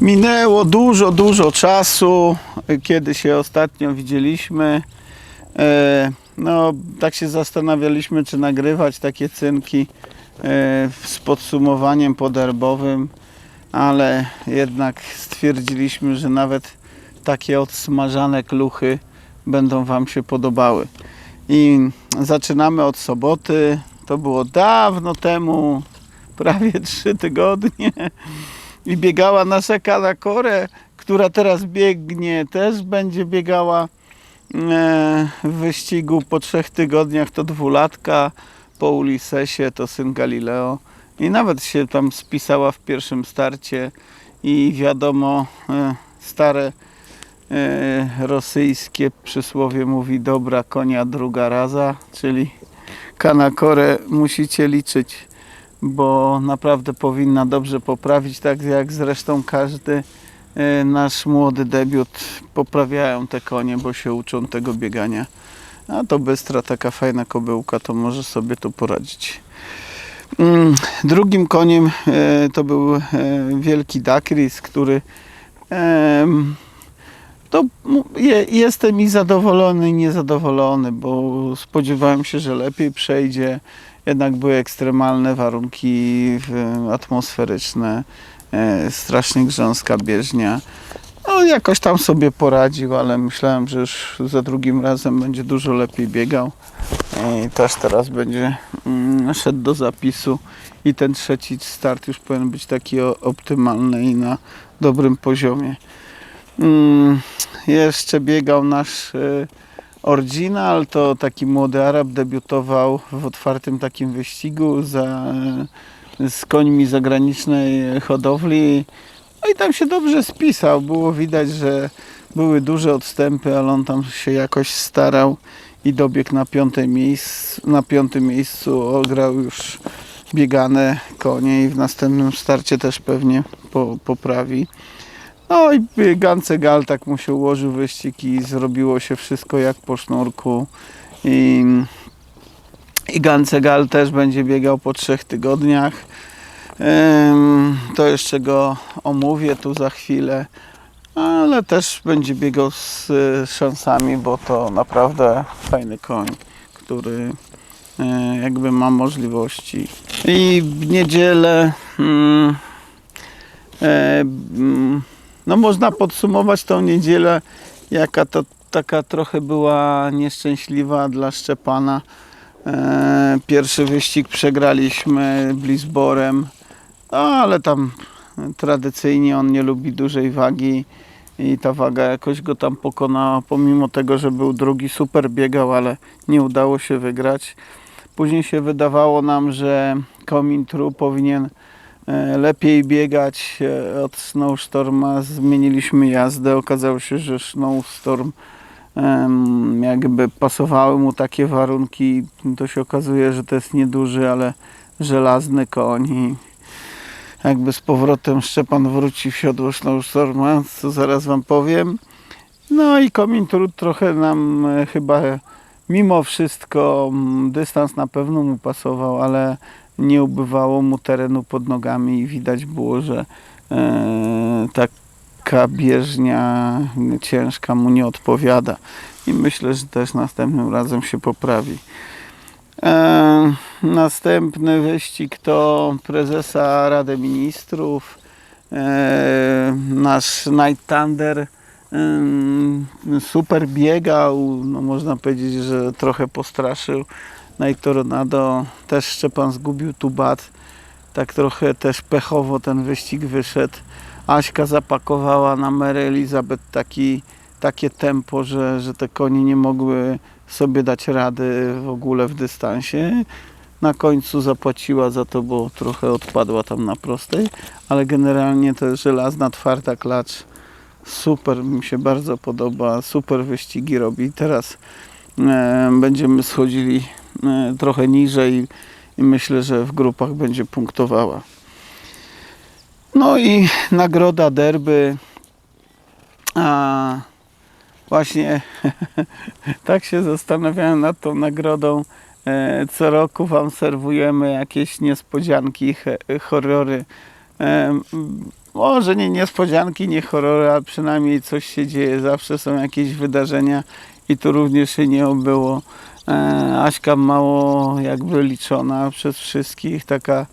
Minęło dużo, dużo czasu, kiedy się ostatnio widzieliśmy. E, No, tak się zastanawialiśmy, czy nagrywać takie cynki e, z podsumowaniem poderbowym, ale jednak stwierdziliśmy, że nawet takie odsmażane kluchy będą Wam się podobały. I zaczynamy od soboty. To było dawno temu, prawie trzy tygodnie. I biegała nasza Kanakore, która teraz biegnie, też będzie biegała e, w wyścigu po trzech tygodniach. To dwulatka, po Ulisesie to syn Galileo. I nawet się tam spisała w pierwszym starcie. I wiadomo, e, stare e, rosyjskie przysłowie mówi dobra konia druga raza, czyli Kanakore musicie liczyć, bo naprawdę powinna dobrze poprawić, tak jak zresztą każdy e, nasz młody debiut poprawiają te konie, bo się uczą tego biegania. A to Bystra, taka fajna kobyłka, to może sobie tu poradzić. Mm, Drugim koniem e, to był e, wielki Dakris, który to jestem i zadowolony, i niezadowolony, bo spodziewałem się, że lepiej przejdzie. Jednak były ekstremalne warunki atmosferyczne, e, strasznie grząska bieżnia. No, jakoś tam sobie poradził, ale myślałem, że już za drugim razem będzie dużo lepiej biegał. I też teraz będzie mm, szedł do zapisu i ten trzeci start już powinien być taki optymalny i na dobrym poziomie. Mm, jeszcze biegał nasz e, Original, to taki młody Arab debiutował w otwartym takim wyścigu za, z końmi zagranicznej hodowli. No i tam się dobrze spisał. Było widać, że były duże odstępy, ale on tam się jakoś starał i dobiegł na, piąte miejsc, na piątym miejscu. Ograł już biegane konie i w następnym starcie też pewnie po, poprawi. No i Gance Gal tak mu się ułożył wyścig i zrobiło się wszystko jak po sznurku. I, i też będzie biegał po trzech tygodniach. To jeszcze go omówię tu za chwilę, ale też będzie biegał z szansami, bo to naprawdę fajny koń, który e, jakby ma możliwości. I w niedzielę mm, e, mm, no można podsumować tą niedzielę, jaka to taka trochę była nieszczęśliwa dla Szczepana. E, Pierwszy wyścig przegraliśmy Blisborem, no, ale tam tradycyjnie on nie lubi dużej wagi i ta waga jakoś go tam pokonała, pomimo tego, że był drugi, super biegał, ale nie udało się wygrać. Później się wydawało nam, że Komin True powinien lepiej biegać e, od Snowstorma. Zmieniliśmy jazdę. Okazało się, że Snowstorm jakby pasowały mu takie warunki. To się okazuje, że to jest nieduży, ale żelazny koń. Jakby z powrotem Szczepan wróci w siodło Snowstorma, co zaraz Wam powiem. No i Komin Trud trochę nam e, chyba mimo wszystko dystans na pewno mu pasował, ale nie ubywało mu terenu pod nogami i widać było, że e, taka bieżnia ciężka mu nie odpowiada. I myślę, że też następnym razem się poprawi. E, następny wyścig to prezesa Rady Ministrów. E, nasz Night Thunder super biegał, no można powiedzieć, że trochę postraszył. Night Tornado też Szczepan zgubił tu bat. Tak trochę też pechowo ten wyścig wyszedł. Aśka zapakowała na Mary Elizabeth taki, takie tempo, że, że te konie nie mogły sobie dać rady w ogóle w dystansie. Na końcu zapłaciła za to, bo trochę odpadła tam na prostej, ale generalnie to żelazna, twarda klacz. Super, mi się bardzo podoba, super wyścigi robi. Teraz e, będziemy schodzili trochę niżej i myślę, że w grupach będzie punktowała. No i nagroda derby. A właśnie tak się zastanawiałem nad tą nagrodą. E, Co roku Wam serwujemy jakieś niespodzianki, horrory. E, może nie niespodzianki, nie horrory, ale przynajmniej coś się dzieje. Zawsze są jakieś wydarzenia i tu również się nie obyło. E, Aśka mało jakby liczona przez wszystkich, taka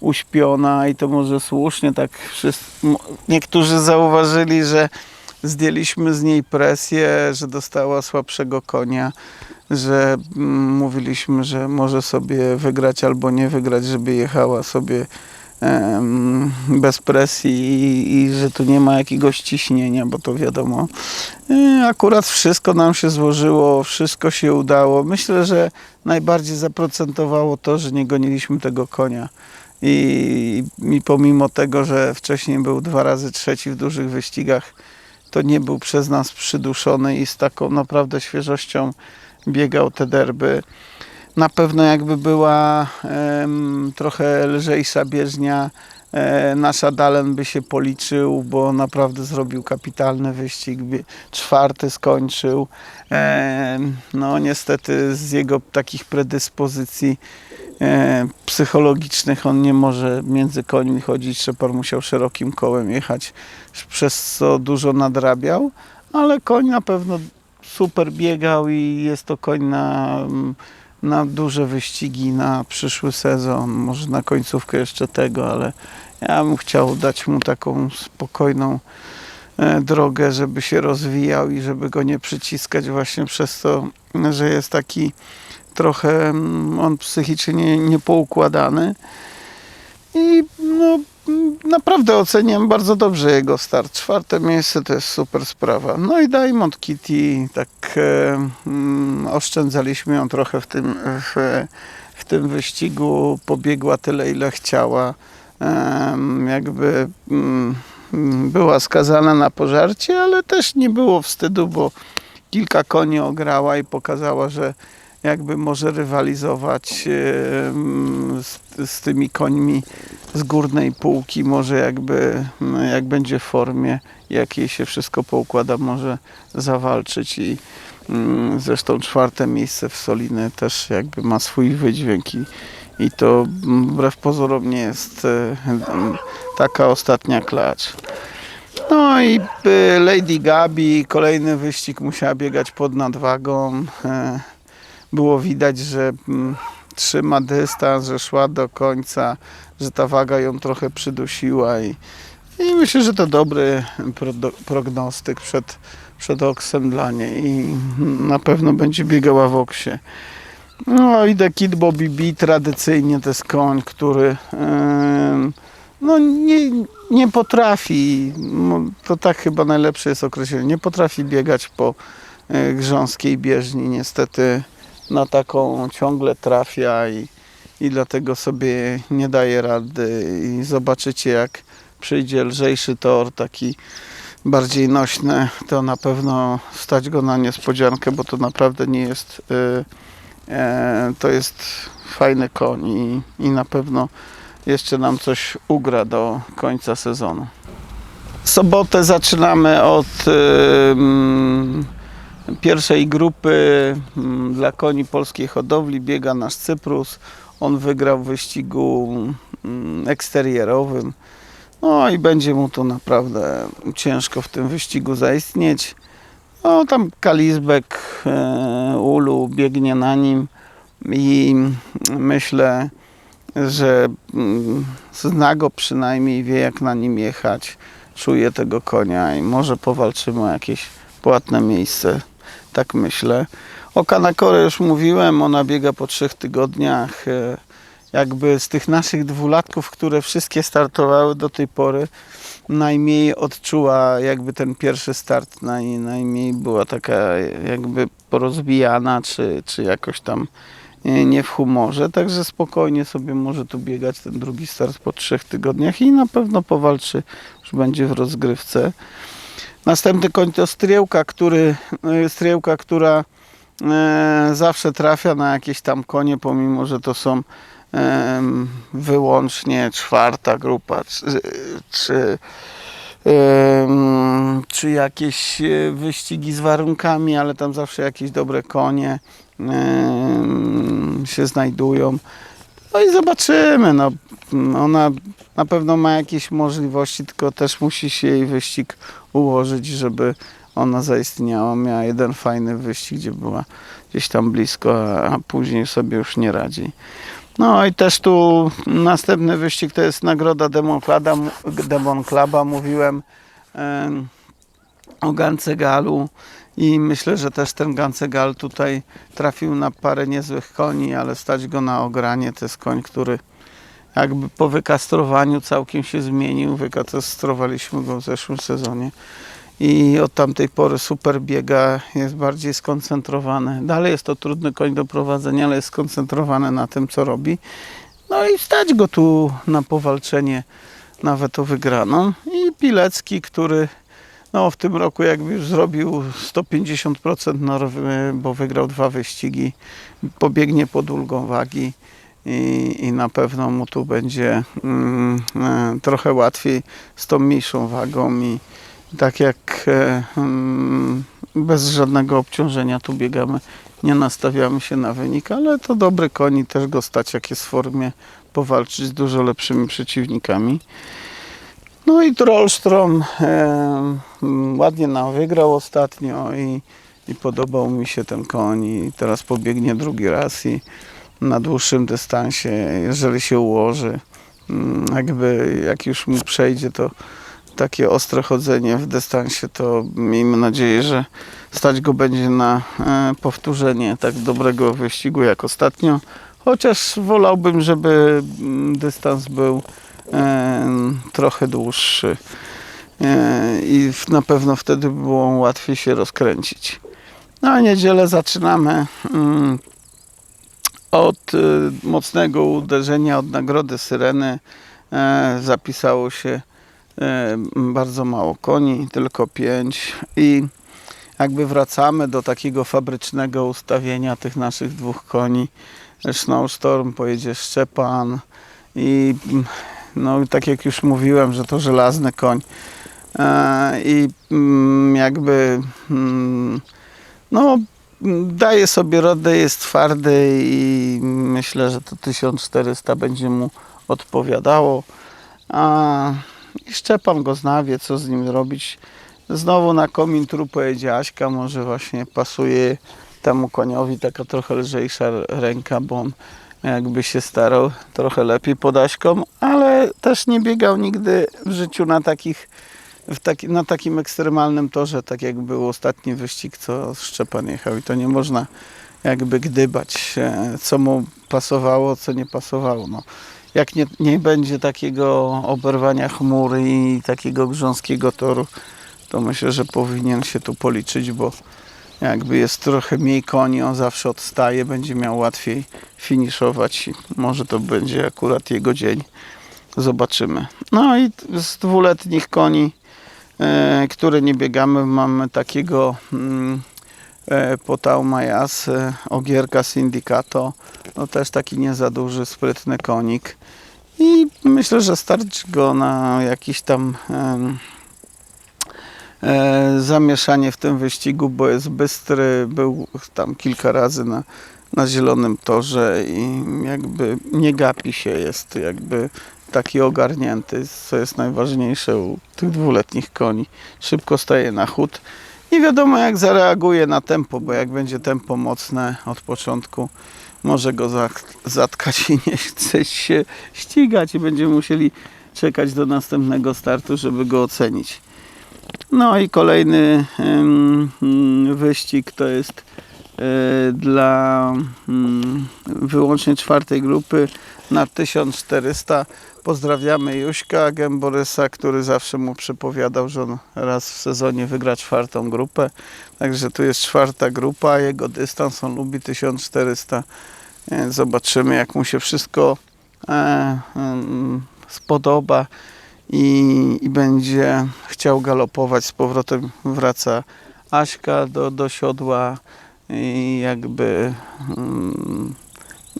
uśpiona i to może słusznie tak wszyscy, niektórzy zauważyli, że zdjęliśmy z niej presję, że dostała słabszego konia, że mówiliśmy, że może sobie wygrać albo nie wygrać, żeby jechała sobie bez presji i, że tu nie ma jakiegoś ciśnienia, bo to wiadomo. E, Akurat wszystko nam się złożyło, wszystko się udało. Myślę, że najbardziej zaprocentowało to, że nie goniliśmy tego konia. I, I pomimo tego, że wcześniej był dwa razy trzeci w dużych wyścigach, to nie był przez nas przyduszony i z taką naprawdę świeżością biegał te derby. Na pewno jakby była em, trochę lżejsza bieżnia, e, nasz Adalen by się policzył, bo naprawdę zrobił kapitalny wyścig. Czwarty skończył. Em, no niestety z jego takich predyspozycji e, psychologicznych on nie może między końmi chodzić. Szepar musiał szerokim kołem jechać, przez co dużo nadrabiał, ale koń na pewno super biegał i jest to koń na, na duże wyścigi na przyszły sezon, może na końcówkę jeszcze tego, ale ja bym chciał dać mu taką spokojną e, drogę, żeby się rozwijał i żeby go nie przyciskać właśnie przez to, że jest taki trochę mm, on psychicznie nie- niepoukładany. I naprawdę oceniam bardzo dobrze jego start. Czwarte miejsce to jest super sprawa. No i Diamond Kitty, tak e, mm, oszczędzaliśmy ją trochę w tym, w, w tym wyścigu. Pobiegła tyle, ile chciała. Em, jakby mm, była skazana na pożarcie, ale też nie było wstydu, bo kilka koni ograła i pokazała, że jakby może rywalizować em, z, z tymi końmi z górnej półki, może jakby jak będzie w formie, jak jej się wszystko poukłada, może zawalczyć i zresztą czwarte miejsce w Soliny też jakby ma swój wydźwięk i, i to wbrew pozorom nie jest e, taka ostatnia klacz. No i y, Lady Gabi, kolejny wyścig musiała biegać pod nadwagą. Było widać, że mm, trzyma dystans, że szła do końca, że ta waga ją trochę przydusiła i, i myślę, że to dobry pro- prognostyk przed, przed oksem dla niej i na pewno będzie biegała w oksie. No i The Kid Bobby B tradycyjnie to jest koń, który em, no nie, nie potrafi, no, to tak chyba najlepsze jest określenie, nie potrafi biegać po e, grząskiej bieżni. Niestety na taką ciągle trafia i, i dlatego sobie nie daje rady i zobaczycie jak przyjdzie lżejszy tor, taki bardziej nośny, to na pewno stać go na niespodziankę, bo to naprawdę nie jest e, e, to jest fajny koń i, i na pewno jeszcze nam coś ugra do końca sezonu. Sobotę zaczynamy od pierwszej grupy ym, dla koni polskiej hodowli. Biega nasz Cyprus. On wygrał w wyścigu ym, eksterierowym. No i będzie mu to naprawdę ciężko w tym wyścigu zaistnieć. No tam Kalizbek, e, Ulu biegnie na nim i myślę, że mm, zna go przynajmniej, wie jak na nim jechać, czuje tego konia i może powalczymy o jakieś płatne miejsce, tak myślę. O Kanakorę już mówiłem, ona biega po trzech tygodniach. e, Jakby z tych naszych dwulatków, które wszystkie startowały do tej pory, najmniej odczuła jakby ten pierwszy start, naj, najmniej była taka jakby porozbijana, czy, czy jakoś tam nie nie w humorze, także spokojnie sobie może tu biegać ten drugi start po trzech tygodniach i na pewno powalczy, już będzie w rozgrywce. Następny koń to Striełka, który, e, Striełka, która e, zawsze trafia na jakieś tam konie, pomimo, że to są wyłącznie czwarta grupa, czy, czy, em, czy jakieś wyścigi z warunkami, ale tam zawsze jakieś dobre konie się znajdują. No i zobaczymy. No, ona na pewno ma jakieś możliwości, tylko też musi się jej wyścig ułożyć, żeby ona zaistniała. Miała jeden fajny wyścig, gdzie była gdzieś tam blisko, a, później sobie już nie radzi. No i też tu następny wyścig to jest nagroda Demon Cluba, Demon Cluba mówiłem em, o Gancegalu i myślę, że też ten Gancegal tutaj trafił na parę niezłych koni, ale stać go na ogranie. To jest koń, który jakby po wykastrowaniu całkiem się zmienił. Wykastrowaliśmy go w zeszłym sezonie i od tamtej pory super biega, jest bardziej skoncentrowany. Dalej jest to trudny koń do prowadzenia, ale jest skoncentrowany na tym, co robi. No i stać go tu na powalczenie nawet o wygraną. I Pilecki, który no, w tym roku jakby już zrobił 150% normy, bo wygrał dwa wyścigi, pobiegnie pod ulgą wagi i, i na pewno mu tu będzie mm, e, trochę łatwiej z tą mniejszą wagą i tak jak e, mm, bez żadnego obciążenia tu biegamy, nie nastawiamy się na wynik, ale to dobry koń i też go stać jak jest w formie powalczyć z dużo lepszymi przeciwnikami. No i Trollstrom e, mm, ładnie nam wygrał ostatnio i, i podobał mi się ten koń i teraz pobiegnie drugi raz i na dłuższym dystansie, jeżeli się ułoży, mm, jakby jak już mu przejdzie to takie ostre chodzenie w dystansie, to miejmy nadzieję, że stać go będzie na e, powtórzenie tak dobrego wyścigu jak ostatnio. Chociaż wolałbym, żeby mm, dystans był e, trochę dłuższy e, i na pewno wtedy było łatwiej się rozkręcić. No a niedzielę zaczynamy mm, od y, mocnego uderzenia, od nagrody Syreny. E, zapisało się e, bardzo mało koni, tylko pięć i jakby wracamy do takiego fabrycznego ustawienia tych naszych dwóch koni. Snowstorm pojedzie Szczepan i no tak jak już mówiłem, że to żelazny koń E, i mm, jakby mm, no daje sobie radę, jest twardy i myślę, że to 1400 będzie mu odpowiadało. A i Szczepan go zna, wie co z nim zrobić. Znowu na komin tru pojedzie Aśka, może właśnie pasuje temu koniowi taka trochę lżejsza ręka, bo on jakby się starał trochę lepiej pod Aśką, ale też nie biegał nigdy w życiu na takich taki, na takim ekstremalnym torze, tak jak był ostatni wyścig, co Szczepan jechał i to nie można jakby gdybać, e, co mu pasowało, co nie pasowało. No, jak nie, nie będzie takiego oberwania chmur i takiego grząskiego toru, to myślę, że powinien się tu policzyć, bo jakby jest trochę mniej koni, on zawsze odstaje, będzie miał łatwiej finiszować i może to będzie akurat jego dzień. Zobaczymy. No i z dwuletnich koni które nie biegamy. Mamy takiego mm, e, Potał Majas, e, Ogierka Syndicato, no też taki nie za duży, sprytny konik. I myślę, że starczy go na jakiś tam e, zamieszanie w tym wyścigu, bo jest bystry, był tam kilka razy na, na zielonym torze i jakby nie gapi się, jest jakby taki ogarnięty, co jest najważniejsze u tych dwuletnich koni. Szybko staje na chód i wiadomo jak zareaguje na tempo, bo jak będzie tempo mocne od początku, może go zatkać i nie chce się ścigać i będziemy musieli czekać do następnego startu, żeby go ocenić. No i kolejny mm, wyścig to jest dla mm, wyłącznie czwartej grupy na 1400. Pozdrawiamy Juśka Gęborysa, który zawsze mu przepowiadał, że on raz w sezonie wygra czwartą grupę. Także tu jest czwarta grupa, jego dystans, on lubi 1400. E, Zobaczymy jak mu się wszystko e, em, spodoba i, i będzie chciał galopować. Z powrotem wraca Aśka do, do siodła i jakby mm,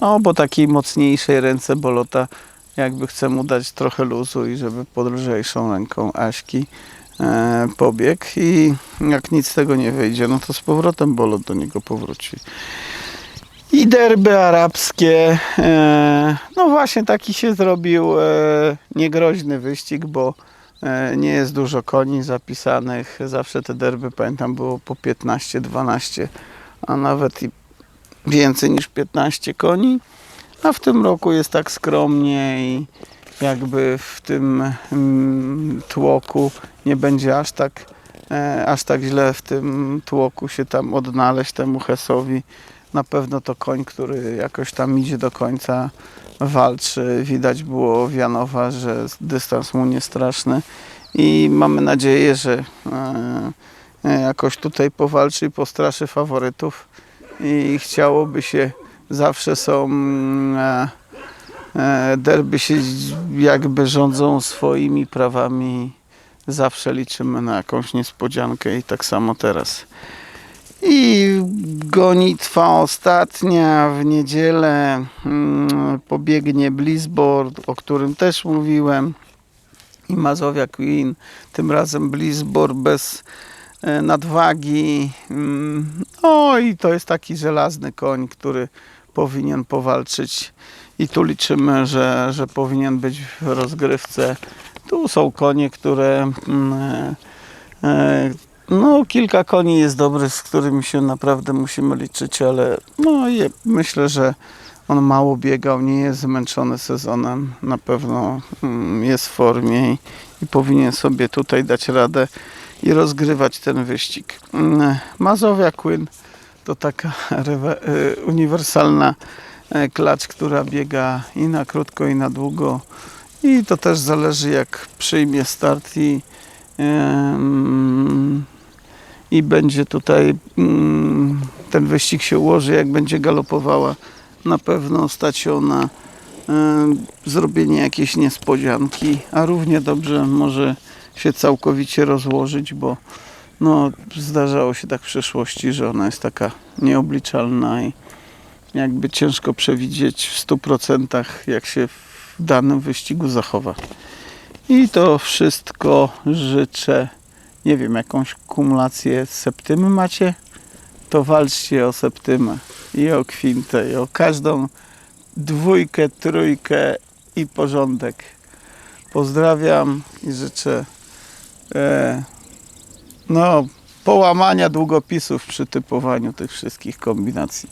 no bo takiej mocniejszej ręce Bolota jakby chce mu dać trochę luzu i żeby pod lżejszą ręką Aśki e, pobiegł i jak nic z tego nie wyjdzie, no to z powrotem Bolot do niego powróci. I i derby arabskie. E, no właśnie taki się zrobił e, niegroźny wyścig, bo e, nie jest dużo koni zapisanych. Zawsze te derby, pamiętam, było po 15-12, a nawet i więcej niż 15 koni. A w tym roku jest tak skromnie i jakby w tym mm, tłoku nie będzie aż tak, e, aż tak źle w tym tłoku się tam odnaleźć temu Hesowi. Na pewno to koń, który jakoś tam idzie do końca, walczy. Widać było Wianowa, że dystans mu nie straszny i mamy nadzieję, że e, jakoś tutaj powalczy postraszy faworytów i chciałoby się, zawsze są mm, e, e, derby się jakby rządzą swoimi prawami. Zawsze liczymy na jakąś niespodziankę i tak samo teraz. I gonitwa ostatnia w niedzielę mm, pobiegnie Blizzboard, o którym też mówiłem. I Mazowia Queen, tym razem Blizzboard bez e, nadwagi. Mm, No i to jest taki żelazny koń, który powinien powalczyć. I tu liczymy, że, że powinien być w rozgrywce. Tu są konie, które mm, e, e, no, kilka koni jest dobrych, z którymi się naprawdę musimy liczyć, ale no, myślę, że on mało biegał, nie jest zmęczony sezonem. Na pewno mm, jest w formie i, i powinien sobie tutaj dać radę i rozgrywać ten wyścig. Mm, Mazowia Queen to taka y, uniwersalna e, klacz, która biega i na krótko, i na długo. I to też zależy, jak przyjmie start i, i będzie tutaj ten wyścig się ułoży, jak będzie galopowała. Na pewno stać się ona em, zrobienie jakiejś niespodzianki, a równie dobrze może się całkowicie rozłożyć, bo no, zdarzało się tak w przeszłości, że ona jest taka nieobliczalna i jakby ciężko przewidzieć w 100% jak się w danym wyścigu zachowa. I to wszystko życzę. Nie wiem, jakąś kumulację septymy macie? To walczcie o septymę i o kwintę i o każdą dwójkę, trójkę i porządek. Pozdrawiam i życzę e, no, połamania długopisów przy typowaniu tych wszystkich kombinacji.